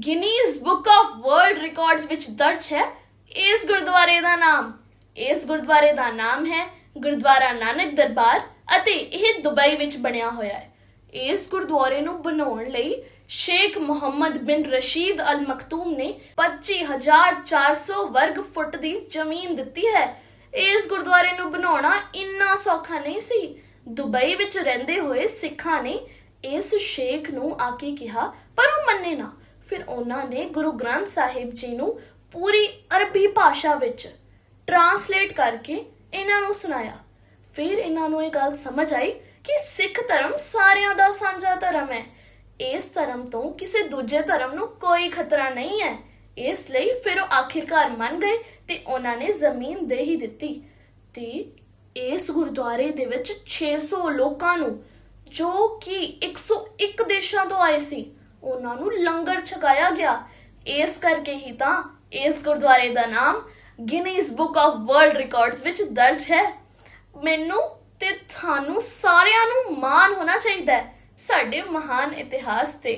Guinness book of world records ਵਿੱਚ ਦਰਜ ਹੈ। ਇਸ ਗੁਰਦੁਆਰੇ ਦਾ ਨਾਮ, ਇਸ ਗੁਰਦੁਆਰੇ ਦਾ ਨਾਮ ਹੈ ਗੁਰਦੁਆਰਾ ਨਾਨਕ ਦਰਬਾਰ ਅਤੇ ਇਹ ਦੁਬਈ ਵਿੱਚ ਬਣਿਆ ਹੋਇਆ ਹੈ। ਇਸ ਗੁਰਦੁਆਰੇ ਨੂੰ ਬਣਾਉਣ ਲਈ ਸ਼ੇਖ ਮੁਹੰਮਦ ਬਿਨ ਰਸ਼ੀਦ ਅਲ ਮਖਤੂਮ ਨੇ 25400 ਵਰਗ ਫੁੱਟ ਦੀ ਜ਼ਮੀਨ ਦਿੱਤੀ ਹੈ। ਇਸ ਗੁਰਦੁਆਰੇ ਨੂੰ ਬਣਾਉਣਾ ਇੰਨਾ ਸੌਖਾ ਨਹੀਂ ਸੀ। ਦੁਬਈ ਵਿੱਚ ਰਹਿੰਦੇ ਹੋਏ ਸਿੱਖਾਂ ਨੇ ਇਸ ਸ਼ੇਖ ਨੂੰ ਆ ਕੇ ਕਿਹਾ, ਪਰ ਉਹ ਮੰਨੇ ਨਾ। ਫਿਰ ਉਹਨਾਂ ਨੇ ਗੁਰੂ ਗ੍ਰੰਥ ਸਾਹਿਬ ਜੀ ਨੂੰ ਪੂਰੀ ਅਰਬੀ ਭਾਸ਼ਾ ਵਿੱਚ ਟਰਾਂਸਲੇਟ ਕਰਕੇ ਇਹਨਾਂ ਨੂੰ ਸੁਣਾਇਆ। ਫਿਰ ਇਹਨਾਂ ਨੂੰ ਇਹ ਗੱਲ ਸਮਝ ਆਈ ਕਿ ਸਿੱਖ ਧਰਮ ਸਾਰਿਆਂ ਦਾ ਸਾਂਝਾ ਧਰਮ ਹੈ। ਇਸ ਧਰਮ ਤੋਂ ਕਿਸੇ ਦੂਜੇ ਧਰਮ ਨੂੰ ਕੋਈ ਖਤਰਾ ਨਹੀਂ ਹੈ। ਇਸ ਲਈ ਫਿਰ ਉਹ ਆਖਿਰਕਾਰ ਮੰਨ ਗਏ ਤੇ ਉਹਨਾਂ ਨੇ ਜ਼ਮੀਨ ਦੇ ਹੀ ਦਿੱਤੀ ਤੇ ਇਸ ਗੁਰਦੁਆਰੇ ਦੇ ਵਿੱਚ 600 ਲੋਕਾਂ ਨੂੰ ਜੋ ਕਿ 101 ਦੇਸ਼ਾਂ ਤੋਂ ਆਏ ਸੀ ਉਹਨਾਂ ਨੂੰ ਲੰਗਰ ਛਕਾਇਆ ਗਿਆ। ਇਸ ਕਰਕੇ ਹੀ ਤਾਂ ਇਸ ਗੁਰਦੁਆਰੇ ਦਾ ਨਾਮ Guinness book of world records ਵਿੱਚ ਦਰਜ ਹੈ। ਮੈਨੂੰ ਤੇ ਤੁਹਾਨੂੰ ਸਾਰਿਆਂ ਨੂੰ ਮਾਣ ਹੋਣਾ ਚਾਹੀਦਾ ਹੈ ਸਾਡੇ ਮਹਾਨ ਇਤਿਹਾਸ ਤੇ।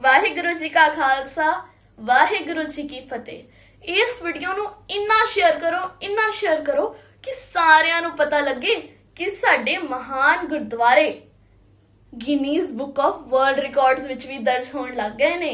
ਵਾਹਿਗੁਰੂ ਜੀ ਕਾ ਖਾਲਸਾ, ਵਾਹਿਗੁਰੂ ਜੀ ਕੀ ਫਤਿਹ। ਇਸ ਵੀਡੀਓ ਨੂੰ ਇੰਨਾ ਸ਼ੇਅਰ ਕਰੋ, ਇੰਨਾ ਸ਼ੇਅਰ ਕਰੋ ਕਿ ਸਾਰਿਆਂ ਨੂੰ ਪਤਾ ਲੱਗੇ ਕਿ ਸਾਡੇ ਮਹਾਨ ਗੁਰਦੁਆਰੇ Guinness book of world records ਵਿੱਚ ਵੀ ਦਰਜ ਹੋਣ ਲੱਗ ਗਏ ਨੇ।